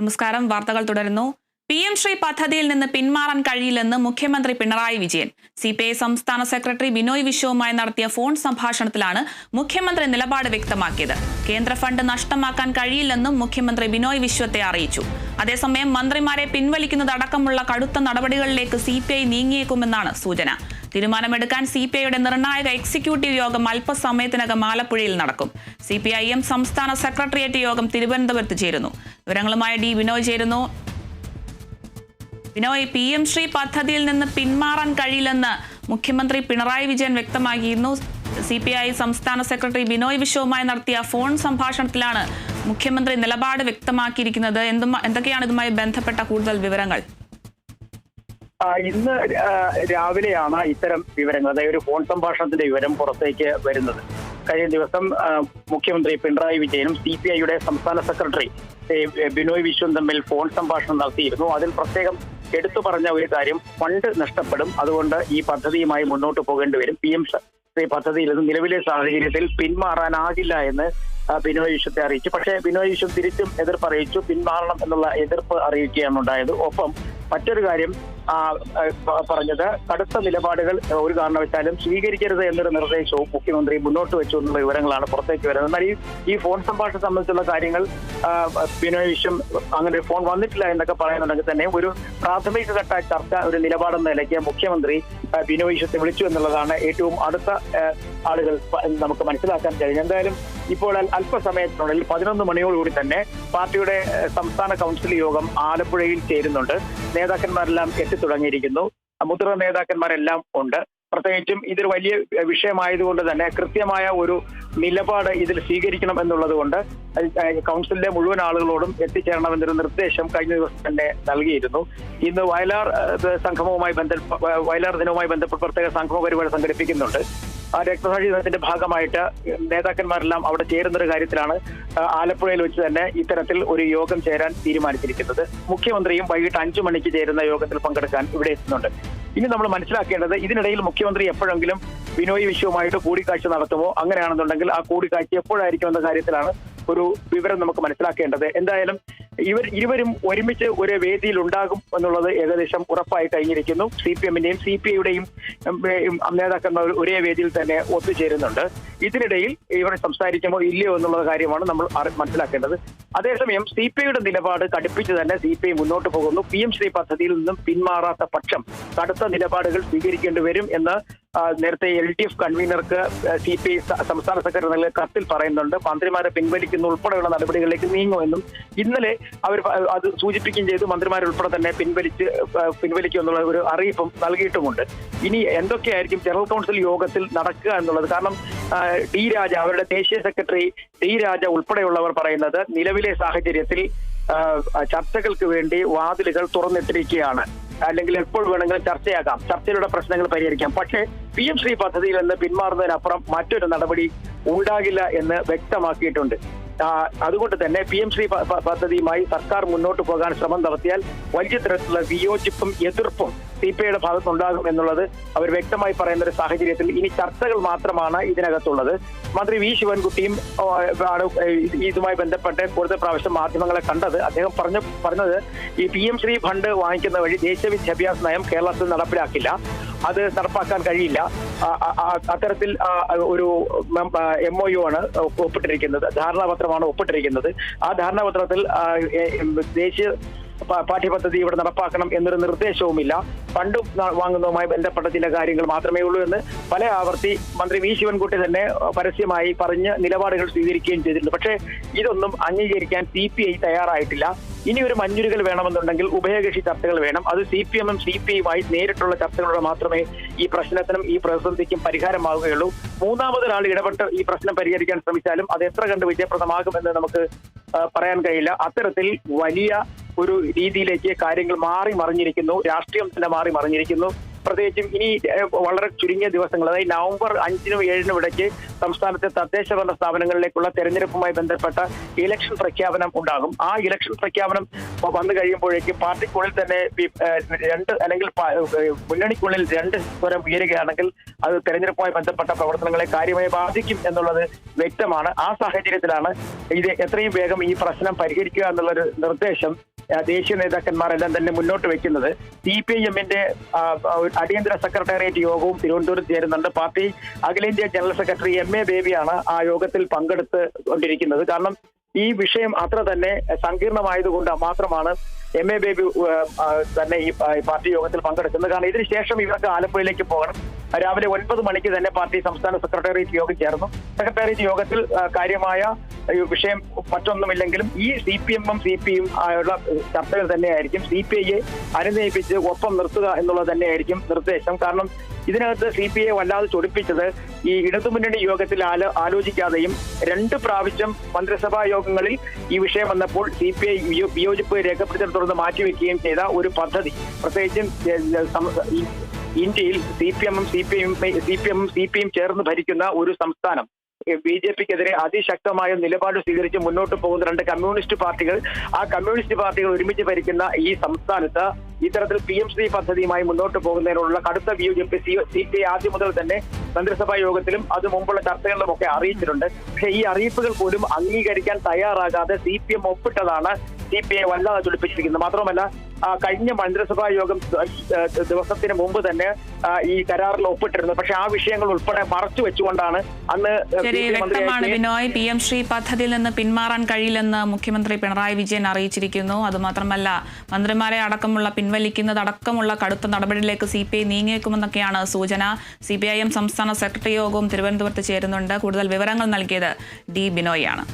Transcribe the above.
നമസ്കാരം. വാർത്തകൾ തുടരുന്നു. പി എം ശ്രീ പദ്ധതിയിൽ നിന്ന് പിന്മാറാൻ കഴിയില്ലെന്ന് മുഖ്യമന്ത്രി Pinarayi Vijayan. C P I സംസ്ഥാന സെക്രട്ടറി ബിനോയ് വിശ്വവുമായി നടത്തിയ ഫോൺ സംഭാഷണത്തിലാണ് മുഖ്യമന്ത്രി നിലപാട് വ്യക്തമാക്കിയത്. കേന്ദ്ര ഫണ്ട് നഷ്ടമാക്കാൻ കഴിയില്ലെന്നും മുഖ്യമന്ത്രി ബിനോയ് വിശ്വത്തെ അറിയിച്ചു. അതേസമയം മന്ത്രിമാരെ പിൻവലിക്കുന്നതടക്കമുള്ള കടുത്ത നടപടികളിലേക്ക് സി പി ഐ നീങ്ങിയേക്കുമെന്നാണ് സൂചന. തീരുമാനമെടുക്കാൻ സി പി ഐയുടെ നിർണായക എക്സിക്യൂട്ടീവ് യോഗം അല്പസമയത്തിനകം ആലപ്പുഴയിൽ നടക്കും. സി പി ഐ എം സംസ്ഥാന സെക്രട്ടേറിയറ്റ് യോഗം തിരുവനന്തപുരത്ത് ചേരുന്നു. വിവരങ്ങളുമായി ഡി വിനോയ് ചേരുന്നു. വിനോയ് പി എം ശ്രീ പദ്ധതിയിൽ നിന്ന് പിന്മാറാൻ കഴിയില്ലെന്ന് മുഖ്യമന്ത്രി പിണറായി വിജയൻ വ്യക്തമാക്കിയിരുന്നു. സി പി ഐ സംസ്ഥാന സെക്രട്ടറി ബിനോയ് വിശ്വവുമായി നടത്തിയ ഫോൺ സംഭാഷണത്തിലാണ് മുഖ്യമന്ത്രി നിലപാട് വ്യക്തമാക്കിയിരിക്കുന്നത്. എന്തും എന്തൊക്കെയാണ് ഇതുമായി ബന്ധപ്പെട്ട കൂടുതൽ വിവരങ്ങൾ? ഇന്ന് രാവിലെയാണ് ഇത്തരം വിവരങ്ങൾ അതായത് ഒരു ഫോൺ സംഭാഷണത്തിന്റെ വിവരം പുറത്തേക്ക് വരുന്നത്. കഴിഞ്ഞ ദിവസം മുഖ്യമന്ത്രി പിണറായി വിജയനും സി പി ഐയുടെ സംസ്ഥാന സെക്രട്ടറി ബിനോയ് വിശ്വം തമ്മിൽ ഫോൺ സംഭാഷണം നടത്തിയിരുന്നു. അതിൽ പ്രത്യേകം എടുത്തു പറഞ്ഞ ഒരു കാര്യം ഫണ്ട് നഷ്ടപ്പെടും. അതുകൊണ്ട് ഈ പദ്ധതിയുമായി മുന്നോട്ട് പോകേണ്ടി വരും. പി എം ശ്രീ പദ്ധതിയിൽ നിന്ന് നിലവിലെ സാഹചര്യത്തിൽ പിന്മാറാനാകില്ല എന്ന് ബിനോയ് വിശ്വത്തെ അറിയിച്ചു. പക്ഷേ ബിനോയ് വിശ്വം തിരിച്ചും എതിർപ്പ് അറിയിച്ചു. പിന്മാറണം എന്നുള്ള എതിർപ്പ് അറിയിക്കുകയാണ് ഉണ്ടായത്. ഒപ്പം മറ്റൊരു കാര്യം പറഞ്ഞത്. കടുത്ത നിലപാടുകൾ ഒരു കാരണവശാലും സ്വീകരിക്കരുത് എന്നൊരു നിർദ്ദേശവും മുഖ്യമന്ത്രി മുന്നോട്ട് വെച്ചു എന്നുള്ള വിവരങ്ങളാണ് പുറത്തേക്ക് വരുന്നത്. എന്നാൽ ഈ ഈ ഫോൺ സംഭാഷണം സംബന്ധിച്ചുള്ള കാര്യങ്ങൾ ബിനോയ് വിശ്വം അങ്ങനെ ഒരു ഫോൺ വന്നിട്ടില്ല എന്നൊക്കെ പറയുന്നുണ്ടെങ്കിൽ തന്നെ ഒരു പ്രാഥമിക ഘട്ട ചർച്ച ഒരു നിലപാടെന്ന നിലയ്ക്ക് മുഖ്യമന്ത്രി ബിനോയ് വിശ്വത്തെ വിളിച്ചു എന്നുള്ളതാണ് ഏറ്റവും അടുത്ത ആളുകൾ നമുക്ക് മനസ്സിലാക്കാൻ കഴിഞ്ഞു എന്തായാലും ഇപ്പോൾ അല്പസമയത്തിനുള്ളിൽ പതിനൊന്ന് മണിയോടുകൂടി തന്നെ പാർട്ടിയുടെ സംസ്ഥാന കൗൺസിൽ യോഗം ആലപ്പുഴയിൽ ചേരുന്നുണ്ട്. നേതാക്കന്മാരെല്ലാം എത്തിത്തുടങ്ങിയിരിക്കുന്നു മുതിർന്ന നേതാക്കന്മാരെല്ലാം ഉണ്ട്. പ്രത്യേകിച്ചും ഇതൊരു വലിയ വിഷയമായതുകൊണ്ട് തന്നെ കൃത്യമായ ഒരു നിലപാട് ഇതിൽ സ്വീകരിക്കണം എന്നുള്ളത് കൊണ്ട് ഏഹ്, കൗൺസിലിലെ മുഴുവൻ ആളുകളോടും എത്തിച്ചേരണം എന്നൊരു നിർദ്ദേശം കഴിഞ്ഞ ദിവസം തന്നെ നൽകിയിരുന്നു. ഇന്ന് വയലാർ സംഗമവുമായി ബന്ധ വയലാർ ദിനവുമായി ബന്ധപ്പെട്ട് പ്രത്യേക സംഗമ പരിപാടി സംഘടിപ്പിക്കുന്നുണ്ട്. ആ രക്തസാക്ഷി ദിനത്തിന്റെ ഭാഗമായിട്ട് നേതാക്കന്മാരെല്ലാം അവിടെ ചേരുന്ന ഒരു കാര്യത്തിലാണ് ആലപ്പുഴയിൽ വെച്ച് തന്നെ ഇത്തരത്തിൽ ഒരു യോഗം ചേരാൻ തീരുമാനിച്ചിരിക്കുന്നത്. മുഖ്യമന്ത്രിയും വൈകിട്ട് അഞ്ചു മണിക്ക് ചേരുന്ന യോഗത്തിൽ പങ്കെടുക്കാൻ ഇവിടെ എത്തുന്നുണ്ട്. ഇനി നമ്മൾ മനസ്സിലാക്കേണ്ടത് ഇതിനിടയിൽ മുഖ്യമന്ത്രി എപ്പോഴെങ്കിലും ബിനോയ് വിശ്വവുമായിട്ട് കൂടിക്കാഴ്ച നടത്തുമോ? അങ്ങനെയാണെന്നുണ്ടെങ്കിൽ ആ കൂടിക്കാഴ്ച എപ്പോഴായിരിക്കും എന്ന കാര്യത്തിലാണ് ഒരു വിവരം നമുക്ക് മനസ്സിലാക്കേണ്ടത്. എന്തായാലും ഇവർ ഇരുവരും ഒരുമിച്ച് ഒരു വേദിയിൽ ഉണ്ടാകും എന്നുള്ളത് ഏകദേശം ഉറപ്പായി കഴിഞ്ഞിരിക്കുന്നു. സി പി എമ്മിന്റെയും സി പി ഐയുടെയും നേതാക്കന്മാർ ഒരേ വേദിയിൽ തന്നെ ഒത്തുചേരുന്നുണ്ട്. ഇതിനിടയിൽ ഇവർ സംസാരിക്കുമോ ഇല്ലയോ എന്നുള്ള കാര്യമാണ് നമ്മൾ മനസ്സിലാക്കേണ്ടത്. അതേസമയം സി പി ഐയുടെ നിലപാട് കടുപ്പിച്ച് തന്നെ സി പി ഐ മുന്നോട്ട് പോകുന്നു. പി എം ശ്രീ പദ്ധതിയിൽ നിന്നും പിന്മാറാത്ത പക്ഷം കടുത്ത നിലപാടുകൾ സ്വീകരിക്കേണ്ടി വരും എന്ന് നേരത്തെ എൽ ഡി എഫ് കൺവീനർക്ക് സി പി ഐ സംസ്ഥാന സെക്രട്ടറി നൽകിയ കത്തിൽ പറയുന്നുണ്ട് മന്ത്രിമാരെ പിൻവലിക്കുന്ന ഉൾപ്പെടെയുള്ള നടപടികളിലേക്ക് നീങ്ങുമെന്നും ഇന്നലെ അവർ അത് സൂചിപ്പിക്കുകയും ചെയ്തു മന്ത്രിമാരുൾപ്പെടെ തന്നെ പിൻവലിച്ച് പിൻവലിക്കുമെന്നുള്ള ഒരു അറിയിപ്പും നൽകിയിട്ടുമുണ്ട്. ഇനി എന്തൊക്കെയായിരിക്കും ജനറൽ കൗൺസിൽ യോഗത്തിൽ നടക്കുക എന്നുള്ളത്? കാരണം ഡി രാജ അവരുടെ ദേശീയ സെക്രട്ടറി ഡി രാജ ഉൾപ്പെടെയുള്ളവർ പറയുന്നത് നിലവിലെ സാഹചര്യത്തിൽ ചർച്ചകൾക്ക് വേണ്ടി വാതിലുകൾ തുറന്നിട്ടിരിക്കുകയാണ്. അല്ലെങ്കിൽ എപ്പോൾ വേണമെങ്കിലും ചർച്ചയാകാം. ചർച്ചയിലൂടെ പ്രശ്നങ്ങൾ പരിഹരിക്കാം. പക്ഷേ പി എം ശ്രീ പദ്ധതിയിൽ നിന്ന് പിന്മാറുന്നതിനപ്പുറം മറ്റൊരു നടപടി ഉണ്ടാകില്ല എന്ന് വ്യക്തമാക്കിയിട്ടുണ്ട്. അതുകൊണ്ട് തന്നെ പി എം ശ്രീ പദ്ധതിയുമായി സർക്കാർ മുന്നോട്ട് പോകാൻ ശ്രമം നടത്തിയാൽ വലിയ തരത്തിലുള്ള വിയോജിപ്പും എതിർപ്പും സി പി ഐയുടെ ഭാഗത്തുണ്ടാകും എന്നുള്ളത് അവർ വ്യക്തമായി പറയുന്ന ഒരു സാഹചര്യത്തിൽ ഇനി ചർച്ചകൾ മാത്രമാണ് ഇതിനകത്തുള്ളത്. മന്ത്രി വി ശിവൻകുട്ടിയും ആണ് ഇതുമായി ബന്ധപ്പെട്ട് കൂടുതൽ പ്രാവശ്യം മാധ്യമങ്ങളെ കണ്ടത്. അദ്ദേഹം പറഞ്ഞു പറഞ്ഞത് ഈ പി എം ശ്രീ ഫണ്ട് വാങ്ങിക്കുന്ന വഴി ദേശീയ വിദ്യാഭ്യാസ നയം കേരളത്തിൽ നടപ്പിലാക്കില്ല. അത് നടപ്പാക്കാൻ കഴിയില്ല. അത്തരത്തിൽ ഒരു എം ഒ യു ആണ് ഒപ്പിട്ടിരിക്കുന്നത്. ധാരണാപത്രമാണ് ഒപ്പിട്ടിരിക്കുന്നത്. ആ ധാരണാപത്രത്തിൽ ദേശീയ പാഠ്യപദ്ധതി ഇവിടെ നടപ്പാക്കണം എന്നൊരു നിർദ്ദേശവുമില്ല. ഫണ്ട് ന- വാങ്ങുന്നതുമായി ബന്ധപ്പെട്ട ചില കാര്യങ്ങൾ മാത്രമേ ഉള്ളൂ എന്ന് പല ആവർത്തി മന്ത്രി വി ശിവൻകുട്ടി തന്നെ പരസ്യമായി പറഞ്ഞ് നിലപാടുകൾ സ്വീകരിക്കുകയും ചെയ്തിട്ടുണ്ട്. പക്ഷേ ഇതൊന്നും അംഗീകരിക്കാൻ സി പി ഐ തയ്യാറായിട്ടില്ല. ഇനി ഒരു മഞ്ഞുരുകൽ വേണമെന്നുണ്ടെങ്കിൽ ഉഭയകക്ഷി ചർച്ചകൾ വേണം. അത് സി പി എമ്മും സി പി ഐയുമായി നേരിട്ടുള്ള ചർച്ചകളിലൂടെ മാത്രമേ ഈ പ്രശ്നത്തിനും ഈ പ്രതിസന്ധിക്കും പരിഹാരമാവുകയുള്ളൂ. മൂന്നാമതൊരാൾ ഇടപെട്ട് ഈ പ്രശ്നം പരിഹരിക്കാൻ ശ്രമിച്ചാലും അത് എത്ര കണ്ട് വിജയപ്രദമാകുമെന്ന് നമുക്ക് പറയാൻ കഴിയില്ല. അത്തരത്തിൽ വലിയ ഒരു രീതിയിലേക്ക് കാര്യങ്ങൾ മാറി മറിഞ്ഞിരിക്കുന്നു. രാഷ്ട്രീയം തന്നെ മാറി മറിഞ്ഞിരിക്കുന്നു. പ്രത്യേകിച്ചും ഇനി വളരെ ചുരുങ്ങിയ ദിവസങ്ങൾ അതായത് നവംബർ അഞ്ചിനും ഏഴിനും ഇടയ്ക്ക് സംസ്ഥാനത്തെ തദ്ദേശ ഭരണ സ്ഥാപനങ്ങളിലേക്കുള്ള തെരഞ്ഞെടുപ്പുമായി ബന്ധപ്പെട്ട ഇലക്ഷൻ പ്രഖ്യാപനം ഉണ്ടാകും. ആ ഇലക്ഷൻ പ്രഖ്യാപനം വന്നു കഴിയുമ്പോഴേക്കും പാർട്ടിക്കുള്ളിൽ തന്നെ രണ്ട് അല്ലെങ്കിൽ മുന്നണിക്കുള്ളിൽ രണ്ട് സ്വരം ഉയരുകയാണെങ്കിൽ അത് തെരഞ്ഞെടുപ്പുമായി ബന്ധപ്പെട്ട പ്രവർത്തനങ്ങളെ കാര്യമായി ബാധിക്കും എന്നുള്ളത് വ്യക്തമാണ്. ആ സാഹചര്യത്തിലാണ് ഇത് എത്രയും വേഗം ഈ പ്രശ്നം പരിഹരിക്കുക എന്നുള്ളൊരു നിർദ്ദേശം ദേശീയ നേതാക്കന്മാരെല്ലാം തന്നെ മുന്നോട്ട് വെക്കുന്നത്. സി പി ഐ എമ്മിന്റെ അടിയന്തര സെക്രട്ടേറിയറ്റ് യോഗവും തിരുവനന്തപുരത്ത് ചേരുന്നുണ്ട്. പാർട്ടി അഖിലേന്ത്യാ ജനറൽ സെക്രട്ടറി എം എ ബേബിയാണ് ആ യോഗത്തിൽ പങ്കെടുത്ത് കൊണ്ടിരിക്കുന്നത്. കാരണം ഈ വിഷയം അത്ര തന്നെ സങ്കീർണമായതുകൊണ്ട് മാത്രമാണ് എം എ ബേബി തന്നെ ഈ പാർട്ടി യോഗത്തിൽ പങ്കെടുക്കുന്നത്. കാരണം ഇതിനുശേഷം ഇവർക്ക് ആലപ്പുഴയിലേക്ക് പോകണം. രാവിലെ ഒൻപത് മണിക്ക് തന്നെ പാർട്ടി സംസ്ഥാന സെക്രട്ടേറിയറ്റ് യോഗം ചേർന്നു സെക്രട്ടേറിയറ്റ് യോഗത്തിൽ കാര്യമായ വിഷയം മറ്റൊന്നുമില്ലെങ്കിലും ഈ സി പി എമ്മും സി പി യും ആയുള്ള ചർച്ചകൾ തന്നെയായിരിക്കും. സി പി ഐയെ അനുനയിപ്പിച്ച് ഒപ്പം നിർത്തുക എന്നുള്ളത് തന്നെയായിരിക്കും നിർദ്ദേശം. കാരണം ഇതിനകത്ത് സി പി ഐ വല്ലാതെ ചൊടിപ്പിച്ചത് ഈ ഇടതുമുന്നണി യോഗത്തിൽ ആലോ ആലോചിക്കാതെയും രണ്ട് പ്രാവശ്യം മന്ത്രിസഭാ യോഗങ്ങളിൽ ഈ വിഷയം വന്നപ്പോൾ സി പി ഐ വിയോജിപ്പ് രേഖപ്പെടുത്തിയെ തുടർന്ന് മാറ്റിവെക്കുകയും ചെയ്ത ഒരു പദ്ധതി. പ്രത്യേകിച്ചും ഇന്ത്യയിൽ സി പി എമ്മും C P M C P എമ്മും സി പി എം ചേർന്ന് ഭരിക്കുന്ന ഒരു സംസ്ഥാനം. ബി ജെ പിക്കെതിരെ അതിശക്തമായ നിലപാട് സ്വീകരിച്ച് മുന്നോട്ട് പോകുന്ന രണ്ട് കമ്മ്യൂണിസ്റ്റ് പാർട്ടികൾ. ആ കമ്മ്യൂണിസ്റ്റ് പാർട്ടികൾ ഒരുമിച്ച് ഭരിക്കുന്ന ഈ സംസ്ഥാനത്ത് ഇത്തരത്തിൽ പി എം സി പദ്ധതിയുമായി മുന്നോട്ട് പോകുന്നതിനുള്ള കടുത്ത വിയോജിപ്പ് സി പി ഐ ആദ്യം മുതൽ തന്നെ മന്ത്രിസഭാ യോഗത്തിലും അത് മുമ്പുള്ള ചർച്ചകളിലും ഒക്കെ അറിയിച്ചിട്ടുണ്ട്. പക്ഷേ ഈ അറിയിപ്പുകൾ പോലും അംഗീകരിക്കാൻ തയ്യാറാകാതെ സി പി എം ഒപ്പിട്ടതാണ് സി പി ഐ വല്ലാതെ ചൊടിപ്പിച്ചിരിക്കുന്നത് മാത്രമല്ല കഴിഞ്ഞ മന്ത്രിസഭാ യോഗം ദിവസത്തിന് മുമ്പ് തന്നെ ഈ കരാറിൽ ഒപ്പിട്ടിരുന്നത്. പക്ഷെ ആ വിഷയങ്ങൾ ഉൾപ്പെടെ മറച്ചു വെച്ചുകൊണ്ടാണ് അന്ന് വ്യക്തമാണ് ബിനോയ്. പി എം ശ്രീ പദ്ധതിയിൽ നിന്ന് പിന്മാറാൻ കഴിയില്ലെന്ന് മുഖ്യമന്ത്രി പിണറായി വിജയൻ അറിയിച്ചിരിക്കുന്നു. അതുമാത്രമല്ല മന്ത്രിമാരെ അടക്കമുള്ള പിൻവലിക്കുന്നത് അടക്കമുള്ള കടുത്ത നടപടിയിലേക്ക് സി പി ഐ നീങ്ങിയേക്കുമെന്നൊക്കെയാണ് സൂചന. സി പി ഐ എം സംസ്ഥാന സെക്രട്ടറി യോഗവും തിരുവനന്തപുരത്ത് ചേരുന്നുണ്ട്. കൂടുതൽ വിവരങ്ങൾ നൽകിയത് ഡി ബിനോയാണ്